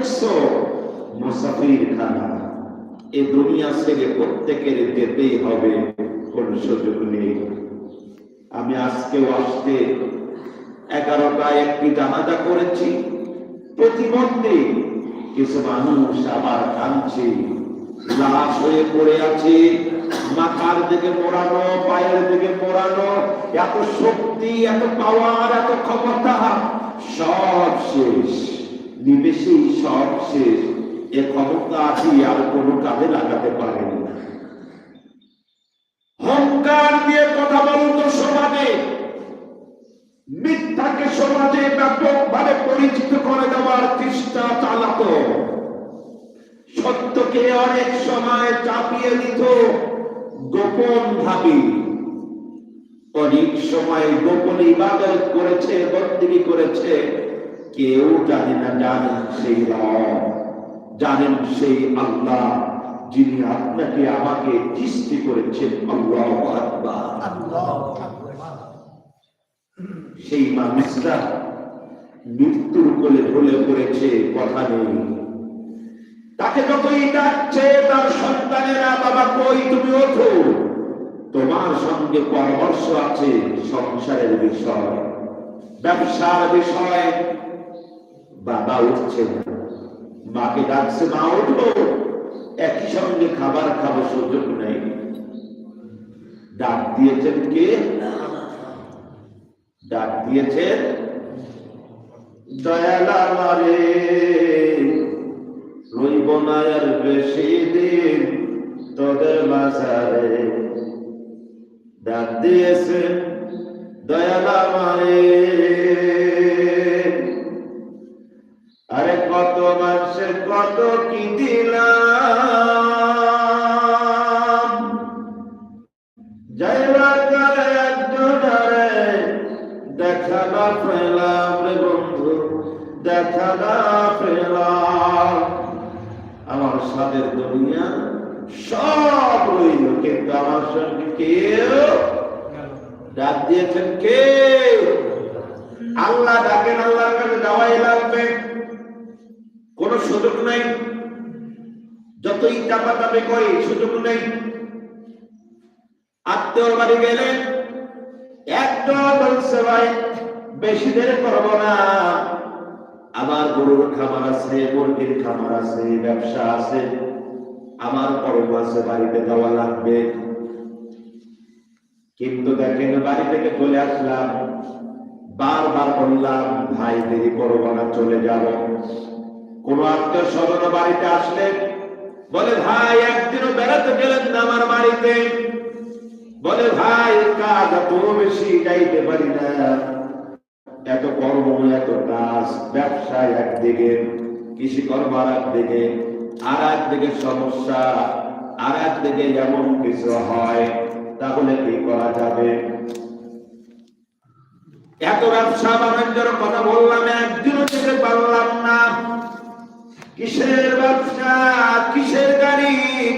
দেখছ মুসাফির খানা, এ দুনিয়া ছেড়ে প্রত্যেকের যেতেই হবে, কোন সুযোগ নেই। আমি আজকেও আসতে এগারোটায় একটি জানাজা করেছি, প্রতিমধ্যে কিছু মানুষ আবার কাঁদছে, লাশ হয়ে পড়ে আছে, মাথার দিকে মোড়ানো, পায়ের দিকে মোড়ানো, এত শক্তি, এত পাওয়ার এত ক্ষমতা, সব শেষ। নিমেষেই সব শেষ এ ক্ষমতা আছে আর কোনো কাজে লাগাতে পারেনি। হংকার দিয়ে কথা বলতো সমাজে। মিথ্যাকে সমাজে ব্যাপকভাবে পরিচিত করে দেওয়ার চেষ্টা সত্যকে অনেক সময় চাপিয়ে দিত গোপন ভাবে। অনেক সময় গোপন ইবাদত করেছে, বন্দিগি করেছে। কেউ জানে না, জানেন সেই রব, জানেন সেই আল্লাহ, যিনি আপনাকে আমাকে সৃষ্টি করেছেন। আল্লাহ সেই মানুষরা মৃত্যুর কোলে ঢলে পড়েছে, কথা নেই। তাকে যতই ডাকছে তার সন্তানেরা, বাবা, কই তুমি? ওঠো। তোমার সঙ্গে পরামর্শ আছে, সংসারের বিষয়, ব্যবসার বিষয় বাবা উঠছে। না মাকে ডাকছে, মা উঠো একই সঙ্গে খাবার খাবার সুযোগ নেই। ডাক দিয়েছেন কে? ডাক দিয়েছেন দয়াল আমারে রইব না আর বেশি দিন তোদের মাঝারে। ডাক দিয়েছেন দয়াল আমারে মাসে কত কি দিলাম? যাইবা করে একজনারে দেখা না রে বন্ধু, দেখা না পেলাম। আমার সাদের দুনিয়া সব রইল কিন্তু আমার সঙ্গে কেউ ডাক দিয়েছেন কে আল্লাহ ডাকেন, আল্লাহর কাছে যাওয়াই লাগবে। কোন সুযোগ নাই। যতই চাপা চাপে করে সুযোগ নেই। আত্মীয় বাড়ি গেলেন একটা বেশি দেরি করব না। আমার গরুর খামার আছে, মুরগির খামার আছে, ব্যবসা আছে। আমার পরম আছে বাড়িতে যাওয়া লাগবে। কিন্তু দেখেন, বাড়ি থেকে চলে আসলাম। বারবার বললাম, ভাই, দেরি করব না, চলে যাব। কোন আত্মীয় স্বজন বাড়িতে আসলে বলে, ভাই, একদিনও বেড়াতে গেলেন না আমার বাড়িতে? বলে, ভাই, কাজ এত বেশি, যাইতে পারি না। এত কর্ম, এত কাজ, ব্যবসায় একদিকে কৃষি কর্ম আর একদিকে আর একদিকে সমস্যা, আর একদিকে এমন কিছু হয়, তাহলে কি করা যাবে? এত ব্যবসা বাণিজ্যের কথা বললাম, একদিনও যেতে পারলাম না। কিসের ব্যবসা, কিসের গাড়ি,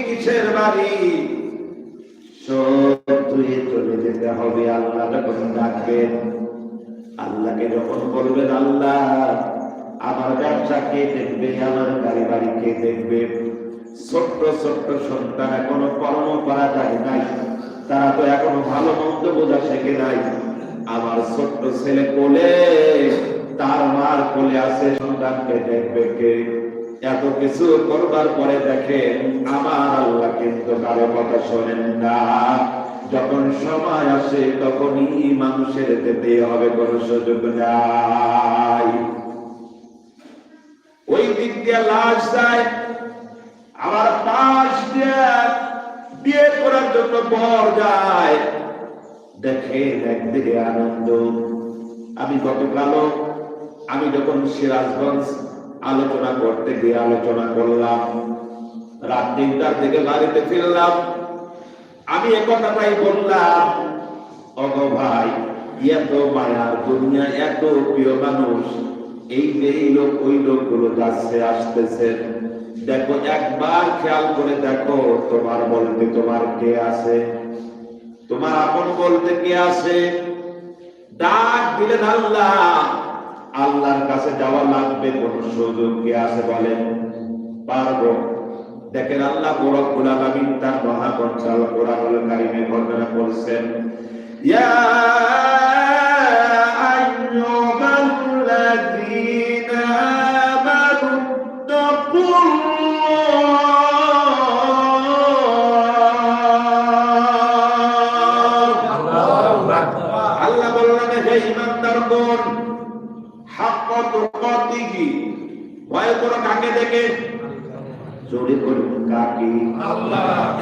কিসের বাড়ি? সব ধুয়ে চলে যেতে হবে, আল্লাহ যখন ডাকবেন, আল্লাহকে যখন বলবেন, আল্লাহ, আমার ব্যবসা কে দেখবে, আমার গাড়ি বাড়ি কে দেখবে? ছোট্ট ছোট্ট সন্তান এখনও কর্ম করা যায় নাই। তারা তো এখনও ভালো মন্দ বোঝা শেখে নাই। আমার ছোট্ট ছেলে কোলে, তার মার কোলে আছে, সন্তানকে দেখবে কে? এত কিছু করবার পরে দেখেন, আমার আল্লাহ কিন্তু কারও কথা শোনেন না। যখন সময় আসে, তখনই মানুষের যেতে হবে, কোন সুযোগ নাই। ওই দিক দিয়ে লাশ যায়, আমার পাশ দিয়ে বিয়ে করার জন্য বর যায়। দেখেন, একদিকে আনন্দ। আমি গতকালও, আমি যখন সিরাজগঞ্জ আলোচনা করতে গিয়ে আলোচনা করলাম। রাত তিনটার দিকে বাড়িতে ফিরলাম। আমি এ কথাটাই বললাম, অগ ভাই, এত মায়ার দুনিয়া, এত প্রিয় মানুষ, এই যে এই লোক, ওই লোকগুলো যাচ্ছে, আসতেছে। দেখো, একবার খেয়াল করে দেখো, তোমার বলতে তোমার কে আছে? তোমার আপন বলতে কে আছে? ডাক দিলেন আল্লাহ আল্লাহর কাছে যাওয়া লাগবে, কোন সুযোগ কে আছে বলেন? পারব। দেখেন আল্লাহ রব্বুল আলামিন তার মহাপঞ্চাল কোরআনুল কারীমে বর্ণনা করেছেন, ইয়া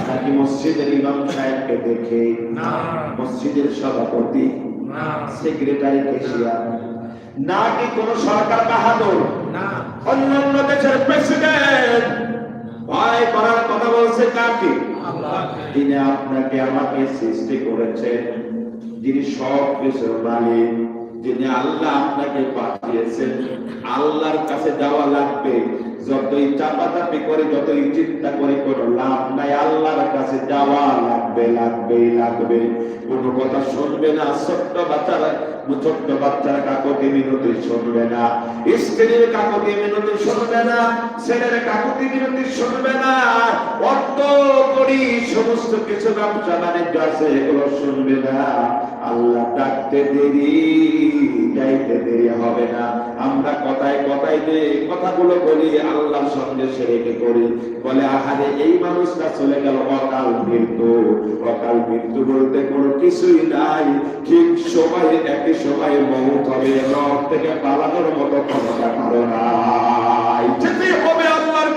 নাকি মসজিদের ইমাম সাহেবকে দেখে না। মসজিদের সভাপতি না। সেক্রেটারি কেশিয়ার নাকি কোন সরকার বাহাদুর? না। অন্যান্য দেশের প্রেসিডেন্ট। ভয় করার কথা বলছে কাকে যিনি আপনাকে আমাকে সৃষ্টি করেছেন যিনি সব কিছুর মালিক। যিনি আল্লাহ আপনাকে পাঠিয়েছেন, আল্লাহর কাছে যাওয়া লাগবে। যতই চাপা চাপি করে, যতই চিন্তা করে, কোনো লাভ নাই। আল্লাহর কাছে যাওয়া লাগবে লাগবে লাগবে। কোনো কথা শুনবে না। ছোট্ট বাচ্চারা ছোট্ট বাচ্চারা মিনতি শুনবে না। স্ত্রীর মিনতি শুনবে না, ছেলের মিনতি শুনবে না। অর্থ করি সমস্ত কিছু ব্যবসা বাণিজ্য আছে, এগুলো শুনবে না। আল্লাহ ডাকতে দেরি, যাইতে দেরি হবে না। আমরা কথায় কথায় যে কথাগুলো বলি, আল্লাহর সঙ্গে সেরেকে করি। বলে, আহারে, এই মানুষটা চলে গেল অকাল মৃত্যু। অকাল মৃত্যু বলতে কোনো কিছুই নাই। ঠিক সময় সময়ে একই সময়ে মৌত হবে রব থেকে পালানোর মতো ক্ষমতা যেতে হবে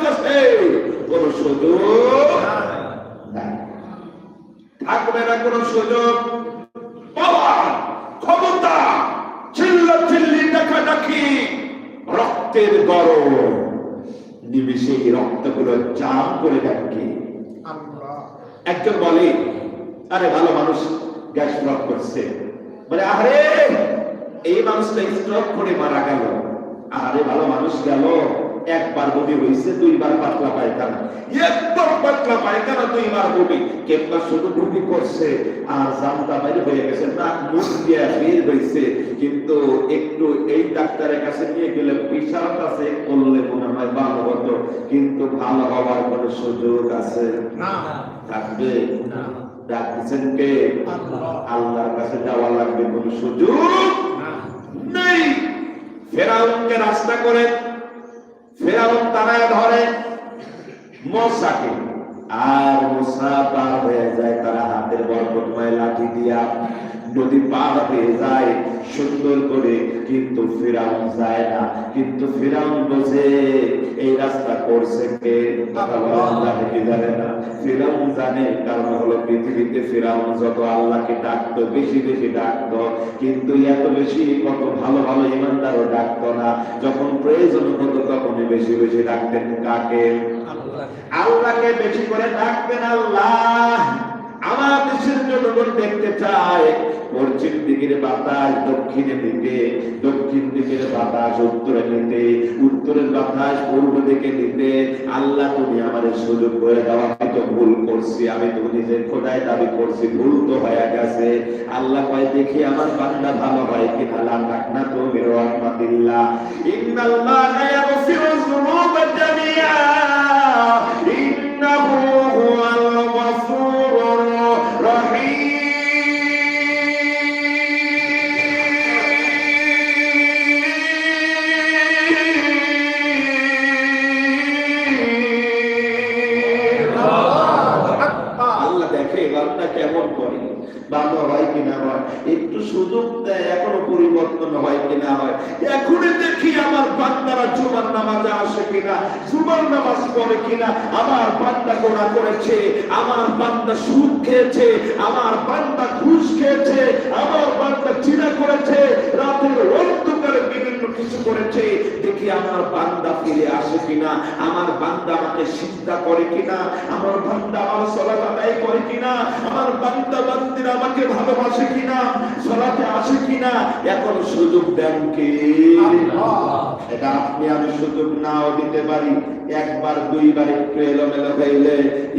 কাছে কোনো সুযোগ থাকবে না কোনো সুযোগ পাওয়ার ক্ষমতা দেখা দেখি রক্তের গরম এই রক্তগুলো জাম করে দেখি একজন বলে আরে ভালো মানুষ গ্যাস স্ট্রোক করছে বলে আরে এই মানুষটা স্ট্রোক করে মারা গেল। আরে ভালো মানুষ গেল। একবার বমি হয়েছে দুইবার পাতলা পায়খানা। একবার পাতলা পায়খানা দুইবার বমি। কেমন শুধু বমি করছে আর জানতা বাইরে হয়ে গেছে না মুখ দিয়ে বের হয়েছে কিন্তু একটু এই ডাক্তারের কাছে নিয়ে গেলে বিশাল কাছে করলে মনে হয় ভালো হতো। কিন্তু ভালো হওয়ার কোনো সুযোগ আছে। না। থাকবে? না। ডাক দিচ্ছেন কে আল্লাহ। আল্লাহর কাছে যাওয়া লাগবে কোন সুযোগ নেই ফেরাউনকে রাস্তা করে, ফেরাউন তারায় ধরে মশাকে আর মশা পার হয়ে যায়, তারা হাতের বরকতময় লাঠি দিয়া নদী পার হয়ে যায়। সুন্দর করে কিন্তু ফেরাউন যায় না, কিন্তু ফেরাউন বোঝে এই রাস্তা করছে কে? জানে না। ফেরাউন জানে, কারণ হলো পৃথিবীতে ফেরাউন যত আল্লাহকে ডাকতো, বেশি বেশি ডাকতো। কিন্তু এত বেশি কত ভালো ভালো ইমানদারও ডাকতো না। যখন প্রয়োজন হতো তখনই বেশি বেশি ডাকতেন কাকে? আল্লাহকে বেশি করে ডাকবেন আল্লাহ। আমার দেশের জনগণ দেখতে চায়, পশ্চিম দিকের বাতাস, দক্ষিণে নিতে দক্ষিণ দিকের বাতাস, উত্তরে নিতে, উত্তরের বাতাস, পূর্ব দিকে নিতে। আল্লাহ, তুমি আমার সুযোগ করে দাও, আমি তো ভুল করছি, আমি তো নিজের খোদায় দাবি করছি, ভুল তো হয়ে গেছে। আল্লাহ কয়, দেখি আমার বান্দা ভালো হয় কিনা, লা তাকনা তো মির রাহমাতিল্লাহ। ইন্নাল্লাহা ইয়াগফিরু যুনুবা জামিআ। কেমন করে? বান্দা হয় কিনা একটু সুযোগ পরিবর্তন হয় কিনা হয়? এখনই দেখি আমার বান্দারা জুমার নামাজে আসে কিনা জুমার নামাজ পড়ে কিনা আমার বান্দা গোড়া করেছে, আমার বান্দা সুদ খেয়েছে, আমার বান্দা ঘুষ খেয়েছে, আমার বান্দা চিনা করেছে বিভিন্ন কিছু করেছে দেখি আমার বান্দা ফিরে আসে কিনা আমার বান্দা আমাকে চিন্তা করে কিনা আমার বান্দা আমার সলাত আদায় করে কিনা আমার বান্দা বান্দিরা আমাকে ভালোবাসে কিনা সলাতে আসে কিনা এখন সুযোগ দেন কে? এটা আপনি আমি সুযোগ নাও দিতে পারি। একবার দুইবার একটু এলোমেলো হইলে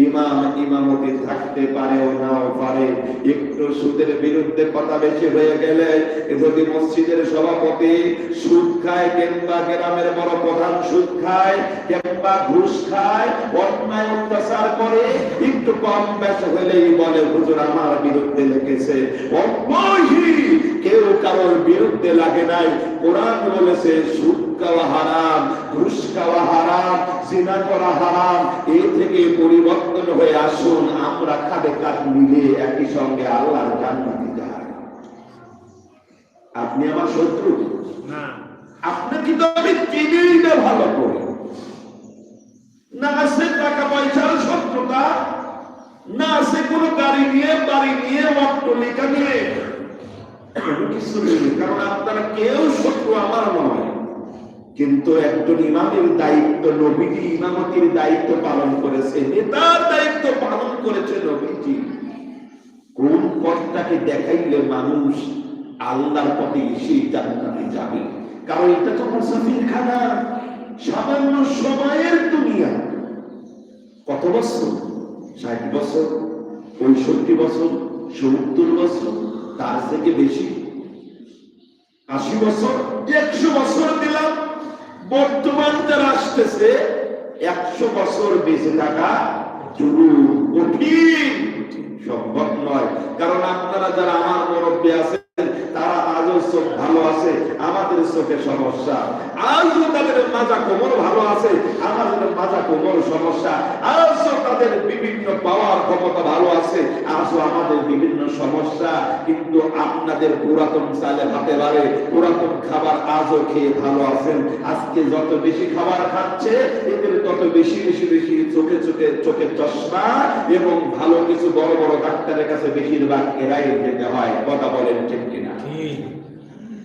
ইমাম ইমামতি থাকতে পারেও নাও পারে। একটু সুদের বিরুদ্ধে কথা বেশি হয়ে গেলে যদি মসজিদের সভাপতি সুদ খায় কিংবা গ্রামের বড় প্রধান সুদ খায় ঘুষ খায়, অন্যায় অত্যাচার করে, একটু কম হলেই বলে, হুজুর, আমার বিরুদ্ধে লেগেছে। কেউ কারোর বিরুদ্ধে লাগে নাই। কোরআন বলেছে, সুদ খাওয়া হারাম, ঘুষ খাওয়া হারাম করা হারাম। এই থেকে পরিবর্তন হয়ে আসুন, আমরা খাদে কাঁধ মিলে, একই সঙ্গে আল্লাহর জান্নাতে যাই। আপনি আমার শত্রু? না। আপনাকে তো আমি চিনিই না ভালো করে। না আছে টাকা পয়সার শত্রুতা, না আছে কোনো গাড়ি নিয়ে, বাড়ি নিয়ে, অট্টলিকা নিয়ে। কিছু নেই, কারণ আপনারা কেউ শত্রু আমার নয়। কিন্তু একজন ইমামের দায়িত্ব, নবীজি ইমামতির দায়িত্ব পালন করেছে, নেতার দায়িত্ব পালন করেছে নবীজি। কোন পথটাকে দেখাইলে মানুষ আল্লাহর পথে এসে জান্নাতে যাবে? কারণ এটা তো মুসাফির খানা। সামান্য সময়ের দুনিয়া। কত বছর? ষাট বছর, পঁয়ষট্টি বছর, সত্তর বছর, তার থেকে বেশি। আশি বছর, একশো বছর দিলাম। বর্তমান যারা আসতেছে, একশো বছর বেঁচে থাকা কঠিন। সম্ভব নয়। কারণ আপনারা যারা আমার মুরব্বী আজও চোখ ভালো আছে, আমাদের চোখে সমস্যা। আজও তাদের মাজা কোমর ভালো আছে, আমাদের মাজা কোমর সমস্যা। আজও তাদের বিভিন্ন পাওয়ার ক্ষমতা ভালো আছে আজও আমাদের বিভিন্ন সমস্যা, কিন্তু আপনাদের পুরাতন চালে হাতে বাড়ে পুরাতন খাবার আজও খেয়ে ভালো আছেন। আজকে যত বেশি খাবার খাচ্ছে, এদের তত বেশি বেশি বেশি চোখে চোখে চোখে চশমা এবং ভালো কিছু বড় বড় ডাক্তারের কাছে বেশিরভাগ এরাই যেতে হয়। কথা বলেন ঠিক কিনা? ঠিক।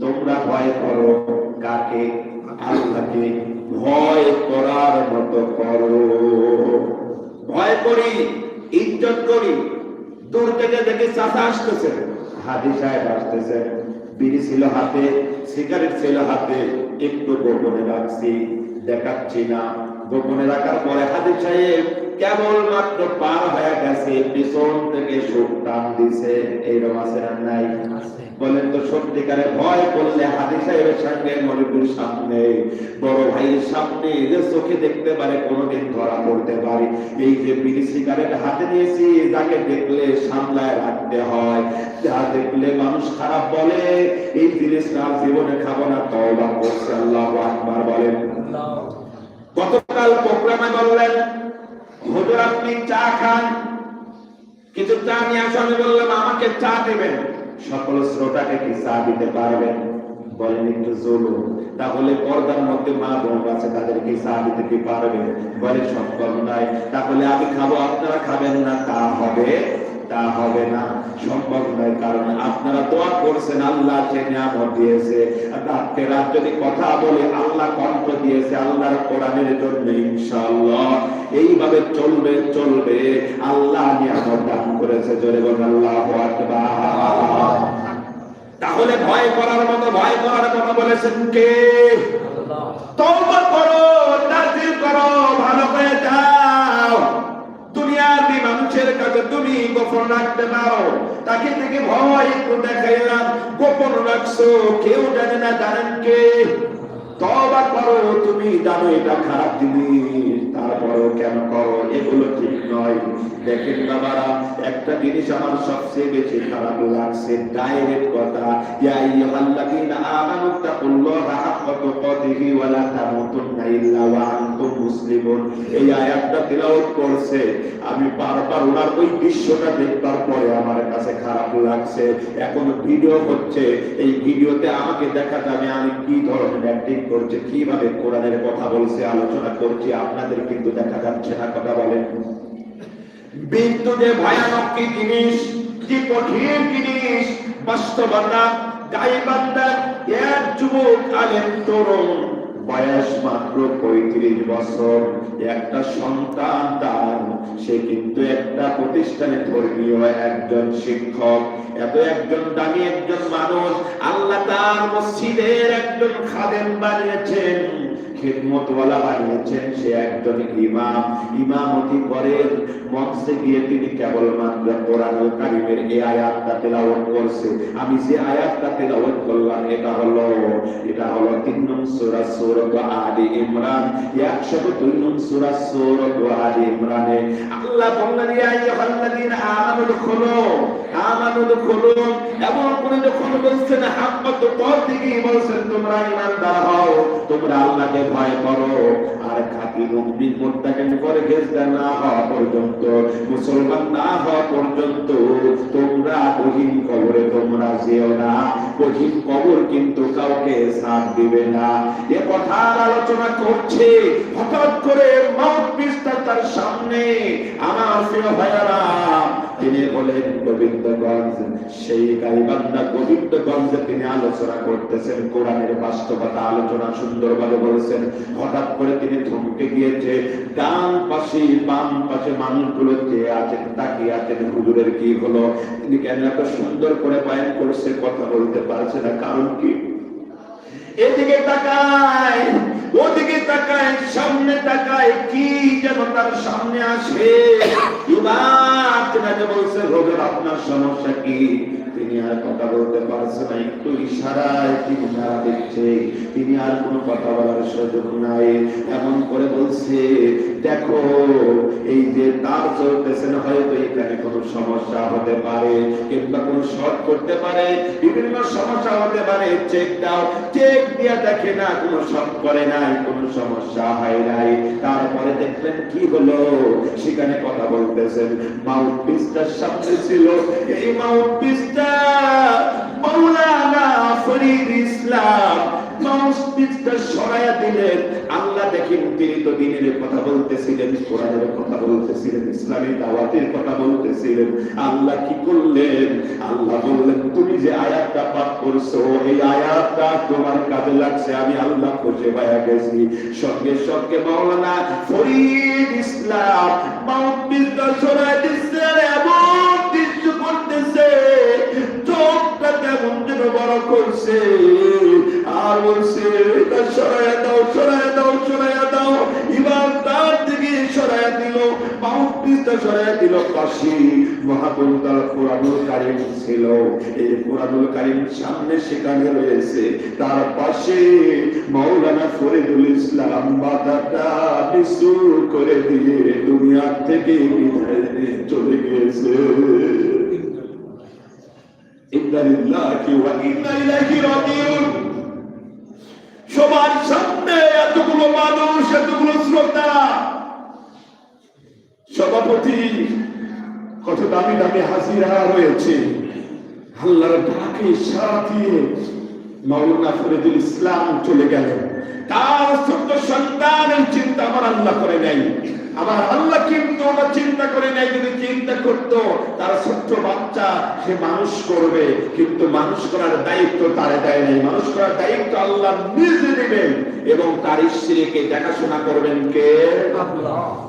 তোমরা ভয় করো, কাকে? আল্লাহকে ভয় করার মতো করো। ভয় করি, ইজ্জত করি। দূর থেকে দেখে চাষা আসতেছে। হাদি সাহেব আসতেছে। বিড়ি ছিল হাতে, সিগারেট ছিল হাতে। একটু গোপনে রাখছি, দেখাচ্ছি না। গোপনে রাখার পরে হাদি সাহেব কেবল মাত্র পার হয়ে গেছে, পিছন থেকে সুখ টান দিছে। এইরকম আছে নাই? আছে। বলেন তো সত্যিকারে ভয় করলে হাদি সাহেবের সঙ্গে মনিপুর সামনে। বড় ভাইয়ের সামনে যে চোখে দেখতে পারে কোনোদিন ধরা পড়তে পারে। এই যে বিড়ি সিগারেট হাতে নিয়েছি, যাকে দেখলে সামলায় রাখতে হয়। যা দেখলে মানুষ খারাপ বলে, এই জিনিসটা জীবনে খাব না, তওবা করছে, আল্লাহ আকবার বলেন। গতকাল প্রোগ্রামে বললেন, হুজুর, আপনি চা খান। কিছু চা নিয়ে আসো, আমি বললাম, আমাকে চা দিবেন। সকল শ্রোতাকে কি চা দিতে পারবেন বলেন একটু জোরো। তাহলে পর্দার মধ্যে মা বোন আছে তাদেরকে চা দিতে কি পারবে? বলে সব নাই তাহলে আমি খাব, আপনারা খাবেন না, তা হবে তা হবে না। সম্ভব নয় কারণ আপনারা দোয়া করছেন আল্লাহ সে নিয়ামত দিয়েছে। রাত্রে রাত যদি কথা বলে আল্লাহ কণ্ঠ দিয়েছে আল্লাহর কোরআনের জন্য ইনশাআল্লাহ। এইভাবে চলবে চলবে। আল্লাহ নিয়ামত দান করেছে জোরে বলেন আল্লাহু তাহলে ভয় করার মতো ভয় করার কথা বলেছেন কে? তওবা করো তাজিল করো কাছে তুমি গোপন রাখতে পারো। তাকে থেকে ভয় দেখাইলাম গোপন রাখছো, কেউ জানে না জানেন কে। তবা করো, তুমি জানো এটা খারাপ জিনিস। কেন করো? এগুলো ঠিক নয়। দেখেন বাবারা, একটা জিনিস আমার সবচেয়ে বেশি খারাপ লাগছে। ডাইরেক্ট কথা ইয়া আইয়ুহাল্লাযীনা আমানু তাকুল্লাহা হাক্কা তুকাতিহি ওয়া আনতুম মুসলিমুন। এই আয়াতটা তেলাওয়াত করছে। আমি বারবার ওনার ওই দৃশ্যটা দেখবার পরে আমার কাছে খারাপ লাগছে। এখন ভিডিও হচ্ছে। এই ভিডিওতে আমাকে দেখা যাবে আমি কি ধরনের অ্যাক্টিং করছে, কীভাবে কোরআনের কথা বলছে, আলোচনা করছি, আপনাদের কিন্তু দেখা যাচ্ছে না, কথা বলেন। মৃত্যু যে ভয়ানক কি জিনিস, কি কঠিন জিনিস বাস্তবতা গাইবান্দা এক যুবক আলেম তরুণ। বয়স মাত্র পঁয়ত্রিশ বছর। একটা সন্তান তার, সে কিন্তু একটা প্রতিষ্ঠানে ধর্মীয় একজন শিক্ষক, এত একজন দামি একজন মানুষ। আল্লাহ তার মসজিদের একজন খাদেম বানিয়েছেন। খেদমতওয়ালা বানিয়েছেন সে একজন ইমাম। ইমামতি করেন, মঞ্চে গিয়ে তিনি কেবলমাত্র কোরআনুল কারিমের এই আয়াতটা তেলাওয়াত করছে। আমি যে আয়াতটা তেলাওয়াত করলাম, এটা হলো এটা হলো তিন নং সূরা সূরা আলি ইমরান। 102 নং সূরা সূরা আলি ইমরানে আল্লাহ বললেন, ইয়া আইয়ুহাল্লাযীনা আমানু দুখুলু আমানু দুখুলু। এমন করে যখন বলছেন হাক্কা তুকাতিহি বলছেন, তোমরা ঈমানদার হও, তোমরা আল্লাহকে ভয় করো, আর খাঁটি মুমিন মুত্তাকিন পরহেজগার না হওয়া পর্যন্ত, মুসলমান না হওয়া পর্যন্ত তোমরা কঠিন কবরে তোমরা যেও না। কঠিন কবর কিন্তু কাউকে সাথ দিবে না। এ কথার আলোচনা করছে, হঠাৎ করে মাউথ পিসটা তার সামনে আমার প্রিয় ভাইয়ারা, তিনি বলেন গোবিন্দগঞ্জ, সেই গাইবান্ধা গোবিন্দগঞ্জে তিনি আলোচনা করতেছেন, কোরআনের বাস্তবতা আলোচনা সুন্দরভাবে বলেছেন। হঠাৎ করে তিনি থমকে গিয়েছে ডান পাশে, বাম পাশে মানুষগুলো যে আছেন, তাকিয়ে আছেন, হুজুরের কি হলো? তিনি কেন এত সুন্দর করে বয়ান করছে, কথা বলতে পারছে না, কারণ কি? এদিকে তাকায়, ওদিকে তাকায়, সামনে তাকায়, কি যেন তার সামনে আসে? বলছে, রোগের আপনার সমস্যা কি? তিনি আর কথা বলতে পারছে না, একটু ইশারায় তিনি সারা দিচ্ছে। তিনি আর কোনো কথা বলার সুযোগ নাই। এমন করে বলছে দেখো, এই যে তার চলতেছে না, হয়তো এখানে কোনো সমস্যা হতে পারে, কিংবা কোনো শর্ট করতে পারে, বিভিন্ন সমস্যা হতে পারে চেক দাও চেক দিয়ে দেখে না, কোনো শর্ট করে নাই, কোনো সমস্যা হয় নাই। তারপরে দেখলেন কি হলো? সেখানে কথা বলতেছেন মাউথ পিসটার সামনে ছিল। এই মাউথ পিসটা মাওলানা ফরিদ ইসলাম মাউথ পিসটা সরাইয়া দিলেন। আল্লাহ দেখেন তিনি তো দিনের কথা বলতেছিলেন, কোরআনের কথা বলতেছিলেন, ইসলামী দাওয়াতের কথা বলতেছিলেন। আল্লাহ কি করলেন? আল্লাহ বললেন, তুমি যে আয়াতটা পাঠ করছ, এই আয়াতটা তোমার কাজে লাগছে। আমি আল্লাহ খুঁজে পাইয়া গেছি। সঙ্গে সঙ্গে মাওলানা ফরিদ ইসলাম মাউথ পিসটা সরাই দিচ্ছে এমন দৃশ্য করতেছে, চোখটা কেমন যেন বড় করছে। আর বলছে, এটা সরাইয়া দাও সরাইয়া দাও সরাইয়া দাও। ইমাম তার দিকে সরাইয়া দিল মাউথপিসটা সরাইয়া দিল পাশে। মহাপুরুতার কোরআনুল কারিম ছিল। এই কোরআনুল কারিম সামনে সেখানে রয়েছে। তার পাশে মাওলানা ফরিদুল ইসলাম মাথাটা নিচু করে দিয়ে দুনিয়া থেকে চলে গিয়েছে। ইন্না লিল্লাহি ওয়া ইন্না ইলাইহি রাজিউন। সবার সামনে এতগুলো মানুষ, এতগুলো শ্রোতা। সভাপতি, কত দামি দামি হাজিরা রয়েছে। আল্লাহর ডাকে সারা দিয়ে মাওলানা ফরিদুল ইসলাম চলে গেলেন। তার ছোট্ট সন্তানের চিন্তা আমার আল্লাহ করে নাই। আমার আল্লাহ কিন্তু ওটা চিন্তা করে নাই যদি চিন্তা করত, তার ছোট্ট বাচ্চা সে মানুষ করবে, কিন্তু মানুষ করার দায়িত্ব তারে দেয় নাই। মানুষ করার দায়িত্ব আল্লাহ নিজে নেবেন এবং তার স্ত্রীকে দেখাশোনা করবেন কে?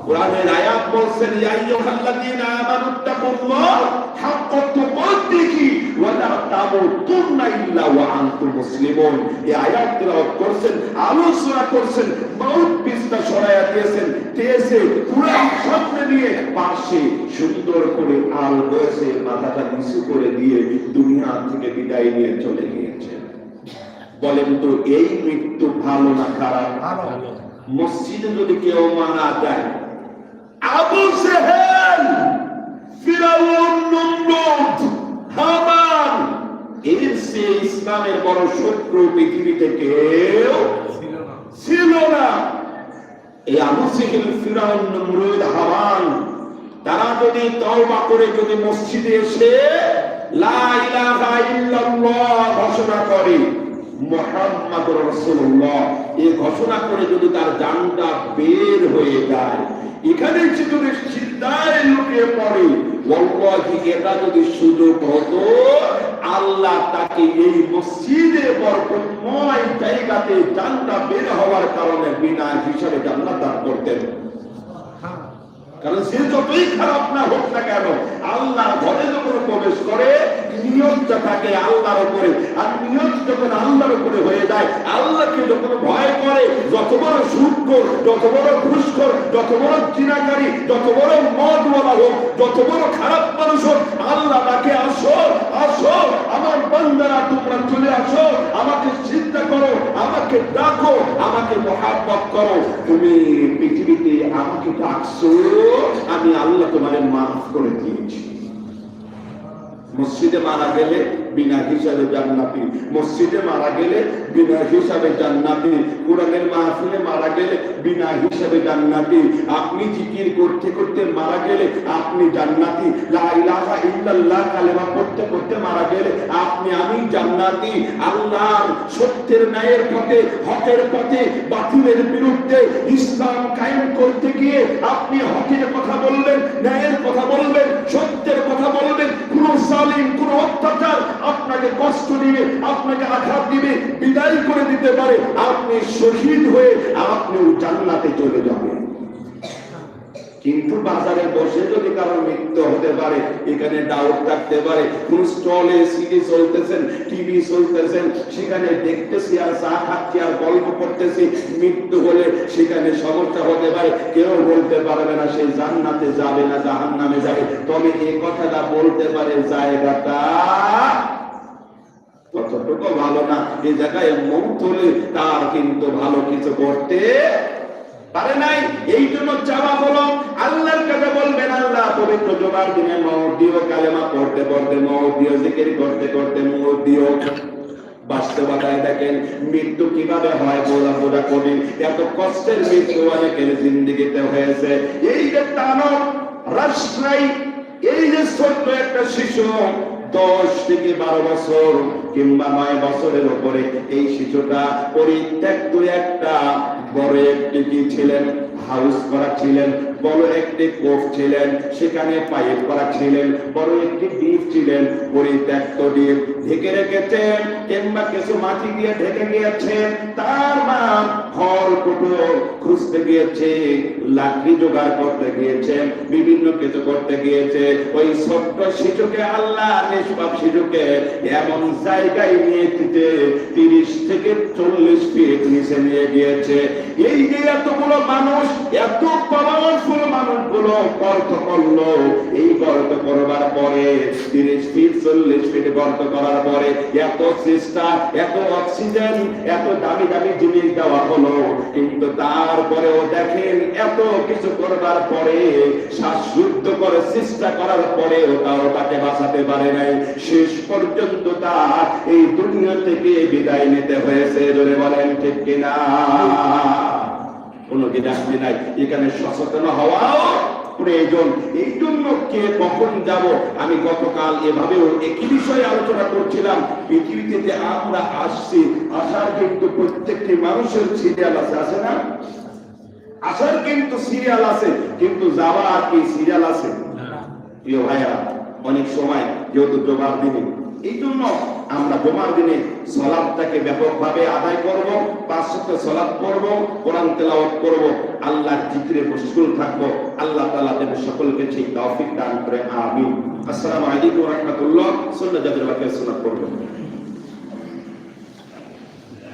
কোরআনের আয়াত বলছেন, ইয়া আইয়ুহাল্লাযীনা আমানুত্তাকুল্লাহ হাক্কা তুকাতিহি ওয়া লা তামুতুন্না ইল্লা ওয়া আনতুম মুসলিমুন। এই আয়াত তেলাওয়াত করছেন আলোচনা করছেন মাউথ পিসটা সরাইয়া দিয়েছেন দিয়েছে কুরআন সামনে নিয়ে। পাশে সুন্দর করে আল মাথাটা নিচু করে দিয়ে দুনিয়া থেকে বিদায় নিয়ে চলে গিয়েছেন বলেন তো এই মৃত্যু ভালো না খারাপ? মসজিদে যদি কেউ মারা যায় আবু সেহেল ফিরাউন নমরুদ হামান এর সে ইসলামের বড় শত্রু পৃথিবীতে কেউ ছিল না। এই আবু সিহিল ফিরাউন নমরুদ হামান তারা যদি তওবা করে যদি মসজিদে এসে লা ইলাহা ইল্লাল্লাহ ঘোষণা করে মুহাম্মাদুর রাসূলুল্লাহ। এই ঘোষণা করে যদি তার জানটা বের হয়ে যায়, এখানে যে যদি সিদ্ধায় লুকিয়ে পড়ে, ওয়াল্লাহি, এটা যদি সুযোগ হতো, আল্লাহ তাকে এই মসজিদে বরকতময় জায়গাতে জানটা বের হওয়ার কারণে বিনা হিসাবে জান্নাত দান করতেন। কারণ সে যতই খারাপ না হোক না কেন আল্লাহ ঘরে যখন প্রবেশ করে নিয়তটা থাকে আল্লাহর উপরে। আর নিয়ত যখন আল্লাহর উপরে হয়ে যায়, আল্লাহকে যখন ভয় করে, যত বড় সুদখোর যত বড় ঘুষখোর যত বড় চিনাকারী যত বড় মদ বলা হোক, যত বড় খারাপ মানুষ হোক, আল্লাহ তাকে আসো আসো আমার বান্দারা, তোমরা চলে আসো, আমাকে চিন্তা করো, আমাকে ডাকো, আমাকে মহাব্বত করো। তুমি পৃথিবীতে আমাকে ডাকছো, আমি আল্লাহ তোমাদের মাফ করে দিয়েছি। মসজিদে মারা গেলে বিনা হিসাবে জান্নাতি। মসজিদে মারা গেলে বিনা হিসাবে জান্নাতি। কোরআনের মাহফিলে মারা গেলে বিনা হিসাবে জান্নাতি। আপনি জিকির করতে করতে মারা গেলে আপনি জান্নাতি। লা ইলাহা ইল্লাল্লাহ কালেমা পড়তে পড়তে মারা গেলে আপনি আমি জান্নাতি। আল্লাহ সত্যের ন্যায়ের পথে, হকের পথে, বাতিলের বিরুদ্ধে ইসলাম কায়েম করতে গিয়ে আপনি হকের কথা বলবেন ন্যায়ের কথা বলবেন জালিম, কোন অত্যাচার আপনাকে কষ্ট দিবে, আপনাকে আঘাত দিবে, বিদায় করে দিতে পারে। আপনি শহীদ হয়ে আপনিও জান্নাতে চলে যাবেন। কিন্তু বাজারে বসে যদি কারও মৃত্যু হতে পারে, এখানে ডাউট থাকতে পারে, কোন স্টলে সিডি চলতেছেন টিভি চলতেছেন, সেখানে দেখতেছি আর চা খাচ্ছি আর গল্প করতেছি, মৃত্যু হলে সেখানে সমস্যা হতে পারে, কেউ বলতে পারবে না সে জান্নাতে যাবে না জাহান নামে যাবে। তবে এই কথাটা বলতে পারে জায়গাটা ততটুকু ভালো না এই জায়গায় হলে তার কিন্তু ভালো কিছু করতে পারে নাই? এই জন্য চাওয়া হলো। আল্লাহর কাছে বলবেন, আল্লাহ, পবিত্র দিনে দিও, কালেমা পড়তে পড়তে দিও, জিকির করতে করতে দিও। বাস্তবতায় দেখেন, মৃত্যু কীভাবে হয় বোঝা বোঝা করি এত কষ্টের মৃত্যু অনেকের জিন্দিগিতে হয়েছে। এই যে তানব রাষ্ট্রাই এই যে ছোট্ট একটা শিশু, দশ থেকে বারো বছর কিংবা নয় বছরের উপরে এই শিশুটা পরিত্যক্ত একটা বড় একটি কি ছিলেন? হাউস করা ছিলেন, বড় একটি কোফ ছিলেন, সেখানে পাইপ করা ছিলেন, বড় একটি দ্বীপ ছিলেন, পরিত্যক্ত ডিপ ঢেকে রেখেছেন কিংবা কিছু মাটি দিয়ে ঢেকে গিয়েছেন, তার খুঁজতে গিয়েছে, লাকড়ি জোগাড় করতে গিয়েছে, বিভিন্ন কিছু করতে গিয়েছে। ওই ছোট্ট শিশুকে আল্লাহ নিষ্পাপ শিশুকে এমন জায়গায় নিয়ে দিতে তিরিশ থেকে চল্লিশ ফিট নিচে নিয়ে গিয়েছে। এই যে এতগুলো মানুষ, এত পাওয়ারফুল মানুষগুলো গর্ত করল, এই গর্ত করবার পরে, তিরিশ ফিট চল্লিশ ফিট গর্ত করার পরে এত চেষ্টা এত অক্সিজেন, এত দামি দামি জিনিস দেওয়া হলো। কিন্তু তারপরেও দেখেন এত কিছু করবার পরে, শ্বাসরুদ্ধ করে চেষ্টা করার পরেও তাও তাকে বাঁচাতে পারে নাই। শেষ পর্যন্ত তার এই দুনিয়া থেকে বিদায় নিতে হয়েছে, জোরে বলেন ঠিক কিনা? কোনো বিদায় নাই। এখানে সচেতন হওয়াও প্রয়োজন। এই জন্য কে কখন যাব? আমি গতকাল এভাবেও একই বিষয়ে আলোচনা করছিলাম। পৃথিবীতে যে আমরা আসছি আসার কিন্তু প্রত্যেকটি মানুষের সিরিয়াল আছে আছে না? আসার কিন্তু সিরিয়াল আছে, কিন্তু যাওয়ার কি সিরিয়াল আছে? প্রিয় ভাইয়া অনেক সময় যেহেতু জমার দিনে এই জন্য আমরা জমার দিনে সলাদটাকে ব্যাপকভাবে আদায় করব, পাঁচ সাথে সলাদ করব কোরআন তেলাওয়াত করব, আল্লাহর জিকিরে মশগুল থাকব, আল্লাহ তাআলা যেন সকলকে সেই তৌফিক দান করে, আমিন। আসসালামু আলাইকুম ওয়া রাহমাতুল্লাহ। সুন্নাহ বাকি সুন্নাত করবেন